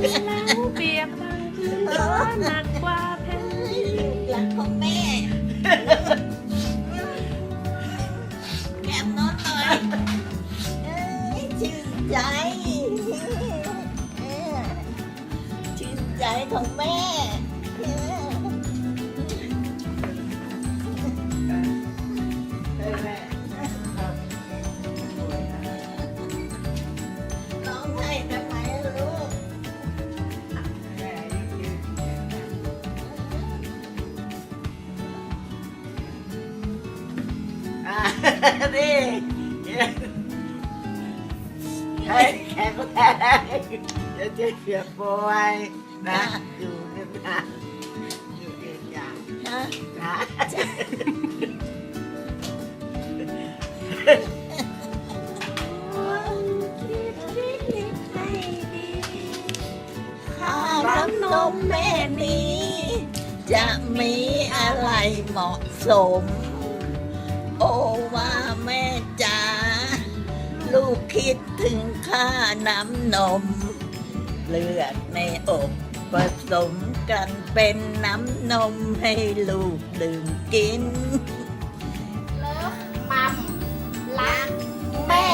แล้วเปียกบางนร้หนักกว่าแผ่หลังของแม่แก้มน้อยชื่ใจ ชื่ใจของแม่ อะนี่ให้แข็งแรงจะเจ็บเจ็บป่วยนะ อยู่นานๆอยู่เองอย่างฮะนะข้าน้ำนมแม่นี้ จะมีอะไรเหมาะสมโอ้ ว่าแม่จ๋าลูกคิดถึงข้าน้ำนม เลือดในอกผสมกันเป็นน้ำนมให้ลูกดื่มกิน เลิฟมัมรักแม่